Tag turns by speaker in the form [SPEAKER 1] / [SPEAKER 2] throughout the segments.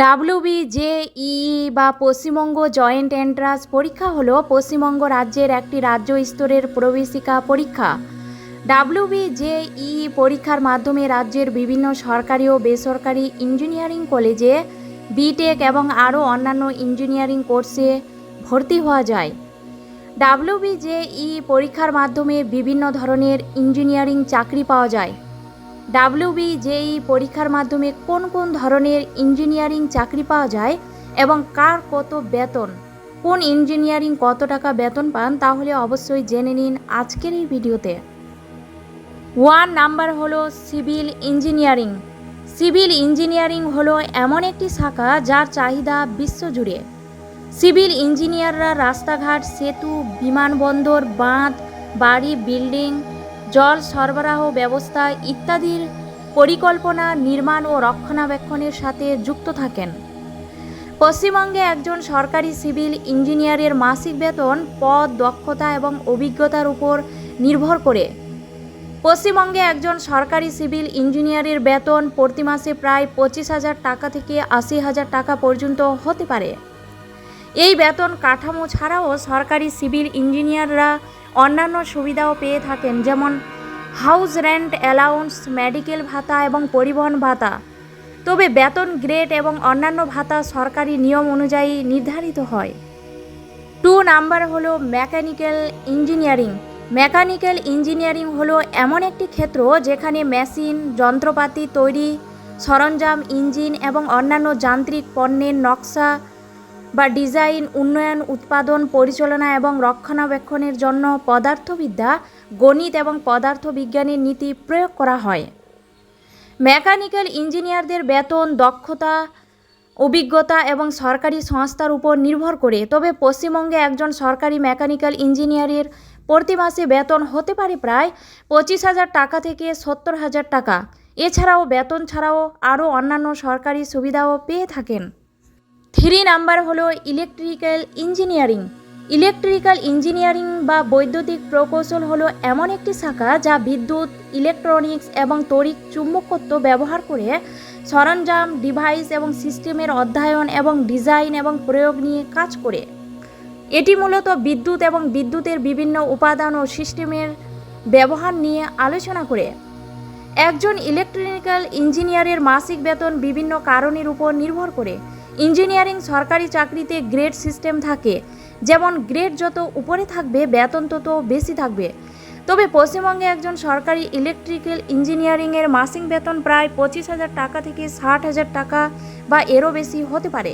[SPEAKER 1] WBJEE বা Paschimbanga joint entrance পরীক্ষা হলো পশ্চিমবঙ্গ রাজ্যের একটি রাজ্য স্তরের প্রবেশিকা পরীক্ষা। ডাব্লিউবিজেই পরীক্ষার মাধ্যমে রাজ্যের বিভিন্ন সরকারি ও বেসরকারি ইঞ্জিনিয়ারিং কলেজে বিটেক এবং আরও অন্যান্য ইঞ্জিনিয়ারিং কোর্সে ভর্তি হওয়া যায়। ডাব্লিউবিজেই পরীক্ষার মাধ্যমে বিভিন্ন ধরনের ইঞ্জিনিয়ারিং চাকরি পাওয়া যায়। ডাব্লিউবিজেই পরীক্ষার মাধ্যমে কোন কোন ধরনের ইঞ্জিনিয়ারিং চাকরি পাওয়া যায় এবং কার কত বেতন? কোন ইঞ্জিনিয়ারিং কত টাকা বেতন পান? তাহলে অবশ্যই জেনে নিন আজকের এই ভিডিওতে। ওয়ান নাম্বার হলো সিভিল ইঞ্জিনিয়ারিং। সিভিল ইঞ্জিনিয়ারিং হলো এমন একটি শাখা যার চাহিদা বিশ্বজুড়ে। সিভিল ইঞ্জিনিয়াররা রাস্তাঘাট, সেতু, বিমানবন্দর, বাঁধ, বাড়ি, বিল্ডিং জল সরবরাহ ব্যবস্থা ইত্যাদির পরিকল্পনা, নির্মাণ ও রক্ষণাবেক্ষণের সাথে যুক্ত থাকেন। পশ্চিমবঙ্গে একজন সরকারি সিভিল ইঞ্জিনিয়ারের মাসিক বেতন, পদ, দক্ষতা এবং অভিজ্ঞতার উপর নির্ভর করে। পশ্চিমবঙ্গে একজন সরকারি সিভিল ইঞ্জিনিয়ারের বেতন প্রতি মাসে প্রায় পঁচিশ হাজার টাকা থেকে আশি হাজার টাকা পর্যন্ত হতে পারে। এই বেতন কাঠামো ছাড়াও সরকারি সিভিল ইঞ্জিনিয়াররা অন্যান্য সুবিধাও পেয়ে থাকেন, যেমন হাউস রেন্ট, অ্যালাউন্স, মেডিকেল ভাতা এবং পরিবহন ভাতা। তবে বেতন গ্রেড এবং অন্যান্য ভাতা সরকারি নিয়ম অনুযায়ী নির্ধারিত হয়। টু নাম্বার হলো মেকানিক্যাল ইঞ্জিনিয়ারিং। মেকানিক্যাল ইঞ্জিনিয়ারিং হলো এমন একটি ক্ষেত্র যেখানে মেশিন, যন্ত্রপাতি তৈরি, সরঞ্জাম, ইঞ্জিন এবং অন্যান্য যান্ত্রিক পণ্যের নকশা বা ডিজাইন, উন্নয়ন, উৎপাদন, পরিচালনা এবং রক্ষণাবেক্ষণের জন্য পদার্থবিদ্যা, গণিত এবং পদার্থবিজ্ঞানের নীতি প্রয়োগ করা হয়। মেকানিক্যাল ইঞ্জিনিয়ারদের বেতন, দক্ষতা, অভিজ্ঞতা এবং সরকারি সংস্থার উপর নির্ভর করে। তবে পশ্চিমবঙ্গে একজন সরকারি মেকানিক্যাল ইঞ্জিনিয়ারের প্রতি মাসে বেতন হতে পারে প্রায় পঁচিশ হাজার টাকা থেকে সত্তর হাজার টাকা। এছাড়াও বেতন ছাড়াও আরও অন্যান্য সরকারি সুবিধাও পেয়ে থাকেন। থ্রি নাম্বার হলো ইলেকট্রিক্যাল ইঞ্জিনিয়ারিং। ইলেকট্রিক্যাল ইঞ্জিনিয়ারিং বা বৈদ্যুতিক প্রকৌশল হলো এমন একটি শাখা যা বিদ্যুৎ, ইলেকট্রনিক্স এবং তড়িৎ চুম্বকত্ব ব্যবহার করে সরঞ্জাম, ডিভাইস এবং সিস্টেমের অধ্যয়ন এবং ডিজাইন এবং প্রয়োগ নিয়ে কাজ করে। এটি মূলত বিদ্যুৎ এবং বিদ্যুতের বিভিন্ন উপাদান ও সিস্টেমের ব্যবহার নিয়ে আলোচনা করে। একজন ইলেকট্রিক্যাল ইঞ্জিনিয়ারের মাসিক বেতন বিভিন্ন কারণের উপর নির্ভর করে। ইঞ্জিনিয়ারিং সরকারি চাকরিতে গ্রেড সিস্টেম থাকে। যেমন গ্রেড যত উপরে থাকবে, বেতন তত বেশি থাকবে। তবে পশ্চিমবঙ্গে একজন সরকারি ইলেকট্রিক্যাল ইঞ্জিনিয়ারিংয়ের মাসিক বেতন প্রায় পঁচিশ হাজার টাকা থেকে ষাট হাজার টাকা বা এরও বেশি হতে পারে।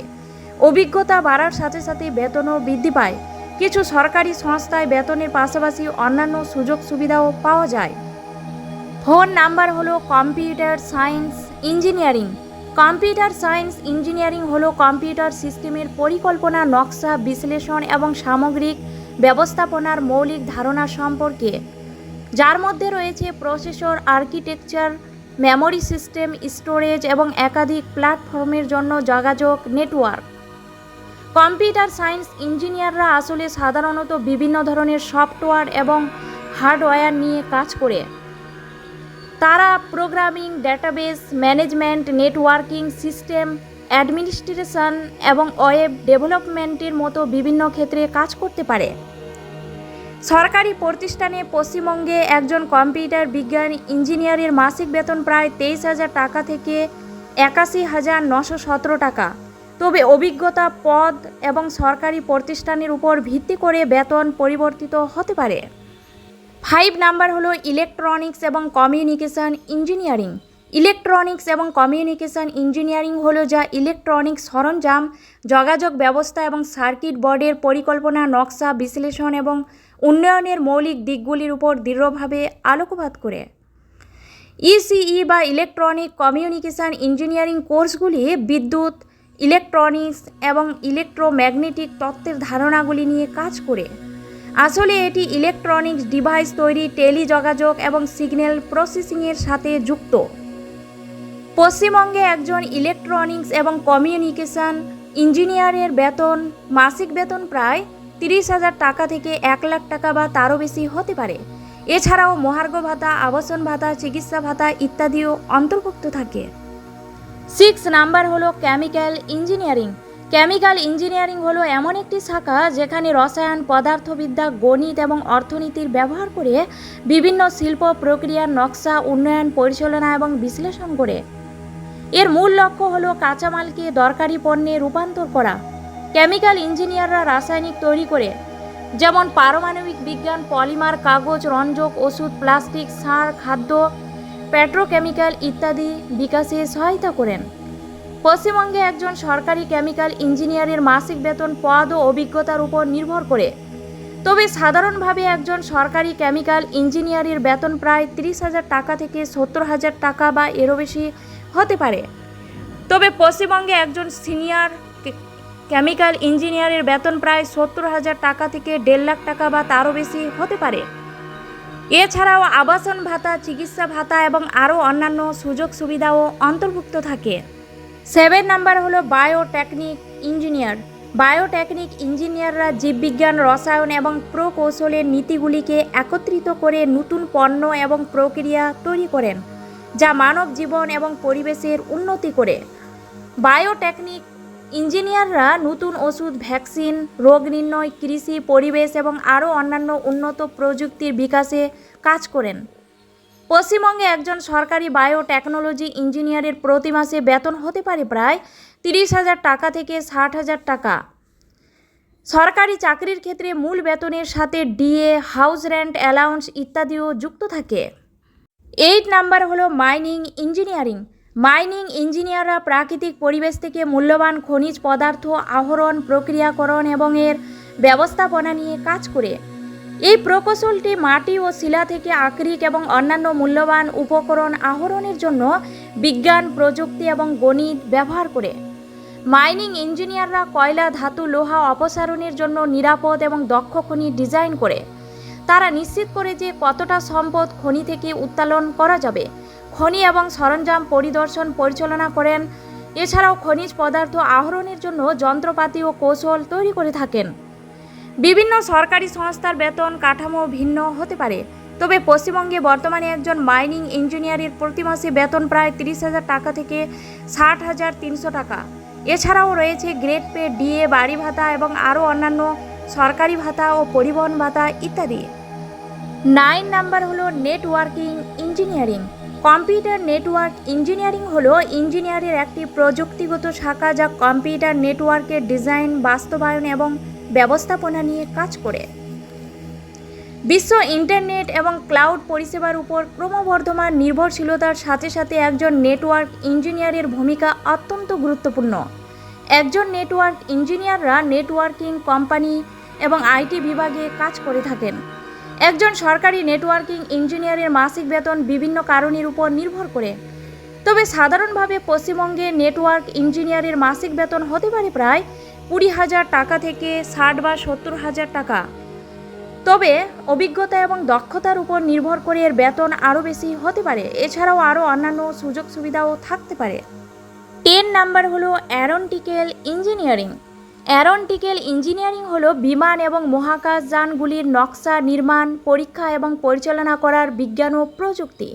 [SPEAKER 1] অভিজ্ঞতা বাড়ার সাথে সাথে বেতনও বৃদ্ধি পায়। কিছু সরকারি সংস্থায় বেতনের পাশাপাশি অন্যান্য সুযোগ সুবিধাও পাওয়া যায়। ফোন নাম্বার হলো computer science engineering. Computer science engineering হলো কম্পিউটার সিস্টেমের পরিকল্পনা, নকশা, বিশ্লেষণ এবং সামগ্রিক ব্যবস্থাপনার মৌলিক ধারণা সম্পর্কে। যার মধ্যে রয়েছে processor, architecture, memory system, storage এবং একাধিক প্ল্যাটফর্মের জন্য যোগাযোগ, নেটওয়ার্ক। কম্পিউটার সায়েন্স ইঞ্জিনিয়াররা আসলে সাধারণত বিভিন্ন ধরনের সফটওয়্যার এবং হার্ডওয়্যার নিয়ে কাজ করে। তারা programming, database, management, networking, system, administration এবং ওয়েব ডেভেলপমেন্টের মতো বিভিন্ন ক্ষেত্রে কাজ করতে পারে। সরকারি প্রতিষ্ঠানে পশ্চিমবঙ্গে একজন কম্পিউটার বিজ্ঞান ইঞ্জিনিয়ারের মাসিক বেতন প্রায় তেইশ হাজার টাকা থেকে একাশি হাজার নশো সতেরো টাকা। তবে অভিজ্ঞতা, পদ এবং সরকারি প্রতিষ্ঠানের উপর ভিত্তি করে বেতন পরিবর্তিত হতে পারে। ফাইভ নাম্বার হলো ইলেকট্রনিক্স এবং কমিউনিকেশন ইঞ্জিনিয়ারিং। ইলেকট্রনিক্স এবং কমিউনিকেশন ইঞ্জিনিয়ারিং হলো যা ইলেকট্রনিক্স সরঞ্জাম, যোগাযোগ ব্যবস্থা এবং সার্কিট বোর্ডের পরিকল্পনা, নকশা, বিশ্লেষণ এবং উন্নয়নের মৌলিক দিকগুলির উপর দৃঢ়ভাবে আলোকপাত করে। ইসিই বা ইলেকট্রনিক কমিউনিকেশন ইঞ্জিনিয়ারিং কোর্সগুলি বিদ্যুৎ, ইলেকট্রনিক্স এবং ইলেকট্রোম্যাগনেটিক তত্ত্বের ধারণাগুলি নিয়ে কাজ করে। আসলে এটি ইলেকট্রনিক্স ডিভাইস তৈরি, টেলিযোগাযোগ এবং সিগন্যাল প্রসেসিংয়ের সাথে যুক্ত। পশ্চিমবঙ্গে একজন ইলেকট্রনিক্স এবং কমিউনিকেশন ইঞ্জিনিয়ারের বেতন, মাসিক বেতন প্রায় তিরিশ হাজার টাকা থেকে এক লাখ টাকা বা তারও বেশি হতে পারে। এছাড়াও মহার্ঘ ভাতা, আবাসন ভাতা, চিকিৎসা ভাতা ইত্যাদিও অন্তর্ভুক্ত থাকে। সিক্স নাম্বার হলো কেমিক্যাল ইঞ্জিনিয়ারিং কেমিক্যাল ইঞ্জিনিয়ারিং হলো এমন একটি শাখা যেখানে রসায়ন, পদার্থবিদ্যা, গণিত এবং অর্থনীতির ব্যবহার করে বিভিন্ন শিল্প প্রক্রিয়ার নকশা, উন্নয়ন, পরিচালনা এবং বিশ্লেষণ করে। এর মূল লক্ষ্য হলো কাঁচামালকে দরকারি পণ্যে রূপান্তর করা। কেমিক্যাল ইঞ্জিনিয়াররা রাসায়নিক তৈরি করে, যেমন পারমাণবিক বিজ্ঞান, পলিমার কাগজ, রঞ্জক, ওষুধ, প্লাস্টিক, সার, খাদ্য, পেট্রোকেমিক্যাল ইত্যাদি বিকাশে সহায়তা করেন। পশ্চিমবঙ্গে একজন সরকারি কেমিক্যাল ইঞ্জিনিয়ারের মাসিক বেতন পদ ও অভিজ্ঞতার উপর নির্ভর করে। তবে সাধারণভাবে একজন সরকারি কেমিক্যাল ইঞ্জিনিয়ারের বেতন প্রায় তিরিশ হাজার টাকা থেকে সত্তর হাজার টাকা বা এরও বেশি হতে পারে। তবে পশ্চিমবঙ্গে একজন সিনিয়র কেমিক্যাল ইঞ্জিনিয়ারের বেতন প্রায় সত্তর হাজার টাকা থেকে দেড় লাখ টাকা বা তারও বেশি হতে পারে। এছাড়াও আবাসন ভাতা, চিকিৎসা ভাতা এবং আরও অন্যান্য সুযোগ সুবিধাও অন্তর্ভুক্ত থাকে। সেভেন নাম্বার হলো বায়োটেকনিক ইঞ্জিনিয়ার বায়োটেকনিক ইঞ্জিনিয়াররা জীববিজ্ঞান, রসায়ন এবং প্রকৌশলের নীতিগুলিকে একত্রিত করে নতুন পণ্য এবং প্রক্রিয়া তৈরি করেন, যা মানব জীবন এবং পরিবেশের উন্নতি করে। বায়োটেকনিক ইঞ্জিনিয়াররা নতুন ওষুধ, ভ্যাকসিন, রোগ নির্ণয়, কৃষি, পরিবেশ এবং আরও অন্যান্য উন্নত প্রযুক্তির বিকাশে কাজ করেন। পশ্চিমবঙ্গে একজন সরকারি বায়োটেকনোলজি ইঞ্জিনিয়ারের প্রতি মাসে বেতন হতে পারে প্রায় তিরিশ হাজার টাকা থেকে ষাট হাজার টাকা। সরকারি চাকরির ক্ষেত্রে মূল বেতনের সাথে ডিএ, হাউস রেন্ট, অ্যালাউন্স ইত্যাদিও যুক্ত থাকে। এইট নাম্বার হলো মাইনিং ইঞ্জিনিয়ারিং। মাইনিং ইঞ্জিনিয়াররা প্রাকৃতিক পরিবেশ থেকে মূল্যবান খনিজ পদার্থ আহরণ, প্রক্রিয়াকরণ এবং এর ব্যবস্থাপনা নিয়ে কাজ করে। এই প্রকৌশলটি মাটি ও শিলা থেকে আকরিক এবং অন্যান্য মূল্যবান উপকরণ আহরণের জন্য বিজ্ঞান, প্রযুক্তি এবং গণিত ব্যবহার করে। মাইনিং ইঞ্জিনিয়াররা কয়লা, ধাতু, লোহা অপসারণের জন্য নিরাপদ এবং দক্ষ খনি ডিজাইন করে। তারা নিশ্চিত করে যে কতটা সম্পদ খনি থেকে উত্তোলন করা যাবে। খনি এবং সরঞ্জাম পরিদর্শন পরিচালনা করেন। এছাড়াও খনিজ পদার্থ আহরণের জন্য যন্ত্রপাতি ও কৌশল তৈরি করে থাকেন। বিভিন্ন সরকারি সংস্থার বেতন কাঠামো ভিন্ন হতে পারে। তবে পশ্চিমবঙ্গে বর্তমানে একজন মাইনিং ইঞ্জিনিয়ারের প্রতি মাসে বেতন প্রায় তিরিশ হাজার টাকা থেকে ষাট হাজার তিনশো টাকা। এছাড়াও রয়েছে গ্রেড পে, ডিএ, বাড়ি ভাতা এবং আরও অন্যান্য সরকারি ভাতা ও পরিবহন ভাতা ইত্যাদি। নাইন নাম্বার হলো networking engineering. Computer network engineering হলো ইঞ্জিনিয়ারের একটি প্রযুক্তিগত শাখা যা কম্পিউটার নেটওয়ার্কের ডিজাইন, বাস্তবায়ন এবং ব্যবস্থাপনা নিয়ে কাজ করে। বিশ্ব ইন্টারনেট এবং ক্লাউড পরিষেবার উপর ক্রমবর্ধমান নির্ভরশীলতার সাথে সাথে একজন নেটওয়ার্ক ইঞ্জিনিয়ারের ভূমিকা অত্যন্ত গুরুত্বপূর্ণ। একজন নেটওয়ার্ক ইঞ্জিনিয়াররা নেটওয়ার্কিং কোম্পানি এবং আইটি বিভাগে কাজ করে থাকেন। একজন সরকারি নেটওয়ার্কিং ইঞ্জিনিয়ারের মাসিক বেতন বিভিন্ন কারণের উপর নির্ভর করে। তবে সাধারণভাবে পশ্চিমবঙ্গে নেটওয়ার্ক ইঞ্জিনিয়ারের মাসিক বেতন হতে পারে প্রায় কুড়ি হাজার টাকা থেকে ষাট বা সত্তর হাজার টাকা। তবে অভিজ্ঞতা এবং দক্ষতার উপর নির্ভর করে এর বেতন আরও বেশি হতে পারে। এছাড়াও আরও অন্যান্য সুযোগ সুবিধাও থাকতে পারে। টেন নাম্বার হলো অ্যারোনটিক্যাল ইঞ্জিনিয়ারিং। অ্যারোনটিক্যাল ইঞ্জিনিয়ারিং হলো বিমান এবং মহাকাশযানগুলির নকশা, নির্মাণ, পরীক্ষা এবং পরিচালনা করার বিজ্ঞান ও প্রযুক্তি।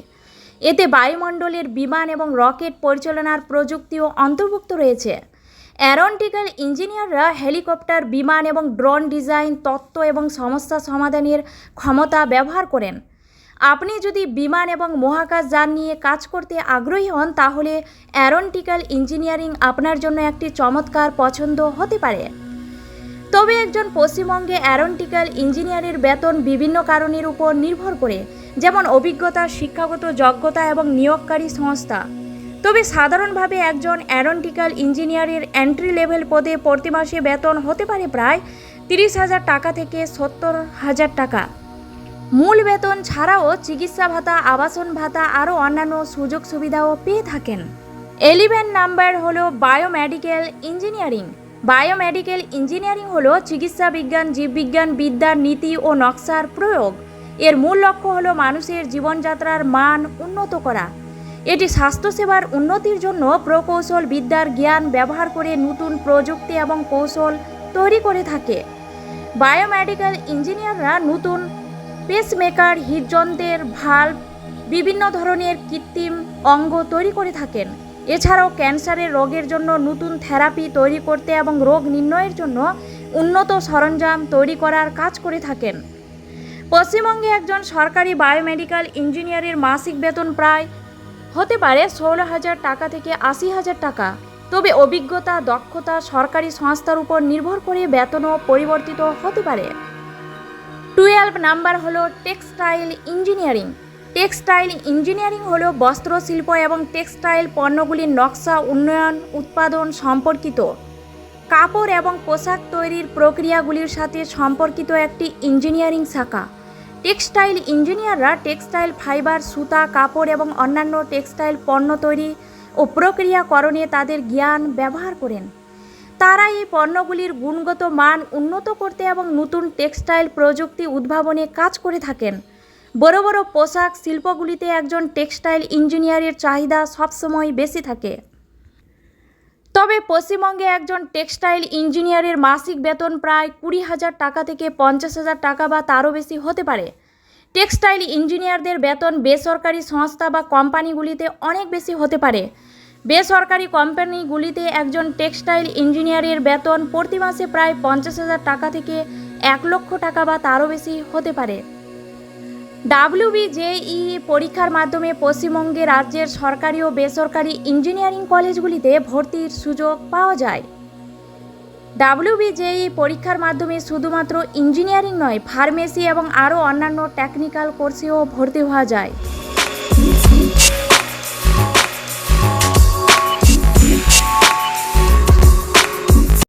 [SPEAKER 1] এতে বায়ুমণ্ডলের বিমান এবং রকেট পরিচালনার প্রযুক্তিও অন্তর্ভুক্ত রয়েছে। অ্যারোনটিক্যাল ইঞ্জিনিয়াররা হেলিকপ্টার, বিমান এবং ড্রোন ডিজাইন, তত্ত্ব এবং সমস্যা সমাধানের ক্ষমতা ব্যবহার করেন। আপনি যদি বিমান এবং মহাকাশ যান নিয়ে কাজ করতে আগ্রহী হন, তাহলে অ্যারোনটিক্যাল ইঞ্জিনিয়ারিং আপনার জন্য একটি চমৎকার পছন্দ হতে পারে। তবে একজন পশ্চিমবঙ্গে অ্যারোনটিক্যাল ইঞ্জিনিয়ারের বেতন বিভিন্ন কারণের উপর নির্ভর করে, যেমন অভিজ্ঞতা, শিক্ষাগত যোগ্যতা এবং নিয়োগকারী সংস্থা। তবে সাধারণভাবে একজন অ্যারোনটিক্যাল ইঞ্জিনিয়ারের এন্ট্রি লেভেল পদে প্রতি মাসে বেতন হতে পারে প্রায় তিরিশ হাজার টাকা থেকে সত্তর হাজার টাকা। মূল বেতন ছাড়াও চিকিৎসা ভাতা, আবাসন ভাতা আরও অন্যান্য সুযোগ সুবিধাও পেয়ে থাকেন। এলিভেন নাম্বার হলো বায়োমেডিক্যাল ইঞ্জিনিয়ারিং। বায়োমেডিক্যাল ইঞ্জিনিয়ারিং হলো চিকিৎসা বিজ্ঞান, জীববিজ্ঞান, বিদ্যার নীতি ও নকশার প্রয়োগ। এর মূল লক্ষ্য হলো মানুষের জীবনযাত্রার মান উন্নত করা। এটি স্বাস্থ্যসেবার উন্নতির জন্য প্রকৌশল বিদ্যার জ্ঞান ব্যবহার করে নতুন প্রযুক্তি এবং কৌশল তৈরি করে থাকে। বায়োমেডিক্যাল ইঞ্জিনিয়াররা নতুন পেসমেকার হৃদযন্ত্রের ভাল্ব, বিভিন্ন ধরনের কৃত্রিম অঙ্গ তৈরি করে থাকেন। এছাড়াও ক্যান্সারের রোগের জন্য নতুন থেরাপি তৈরি করতে এবং রোগ নির্ণয়ের জন্য উন্নত সরঞ্জাম তৈরি করার কাজ করে থাকেন। পশ্চিমবঙ্গে একজন সরকারি বায়োমেডিক্যাল ইঞ্জিনিয়ারের মাসিক বেতন প্রায় হতে পারে ষোলো হাজার টাকা থেকে আশি হাজার টাকা। তবে অভিজ্ঞতা, দক্ষতা সরকারি সংস্থার উপর নির্ভর করে বেতনও পরিবর্তিত হতে পারে। টুয়েলভ নাম্বার হলো টেক্সটাইল ইঞ্জিনিয়ারিং। টেক্সটাইল ইঞ্জিনিয়ারিং হলো বস্ত্রশিল্প এবং টেক্সটাইল পণ্যগুলির নকশা, উন্নয়ন, উৎপাদন সম্পর্কিত। কাপড় এবং পোশাক তৈরির প্রক্রিয়াগুলির সাথে সম্পর্কিত একটি ইঞ্জিনিয়ারিং শাখা। টেক্সটাইল ইঞ্জিনিয়াররা টেক্সটাইল ফাইবার, সুতা, কাপড় এবং অন্যান্য টেক্সটাইল পণ্য তৈরি ও প্রক্রিয়াকরণে তাদের জ্ঞান ব্যবহার করেন। তারা এই পণ্যগুলির গুণগত মান উন্নত করতে এবং নতুন টেক্সটাইল প্রযুক্তি উদ্ভাবনে কাজ করে থাকেন। বড় বড় পোশাক শিল্পগুলিতে একজন টেক্সটাইল ইঞ্জিনিয়ারের চাহিদা সবসময় বেশি থাকে। তবে পশ্চিমবঙ্গে একজন টেক্সটাইল ইঞ্জিনিয়ারের মাসিক বেতন প্রায় কুড়ি হাজার টাকা থেকে পঞ্চাশ হাজার টাকা বা তারও বেশি হতে পারে। টেক্সটাইল ইঞ্জিনিয়ারদের বেতন বেসরকারি সংস্থা বা কোম্পানিগুলিতে অনেক বেশি হতে পারে। বেসরকারি কোম্পানিগুলিতে একজন টেক্সটাইল ইঞ্জিনিয়ারের বেতন প্রতি মাসে প্রায় পঞ্চাশ হাজার টাকা থেকে এক লক্ষ টাকা বা তারও বেশি হতে পারে। ডাব্লিউবিজেই পরীক্ষার মাধ্যমে পশ্চিমবঙ্গে রাজ্যের সরকারি ও বেসরকারি ইঞ্জিনিয়ারিং কলেজগুলিতে ভর্তির সুযোগ পাওয়া যায়। ডাব্লিউবিজেই পরীক্ষার মাধ্যমে শুধুমাত্র ইঞ্জিনিয়ারিং নয়, ফার্মেসি এবং আরও অন্যান্য টেকনিক্যাল কোর্সেও ভর্তি হওয়া যায়।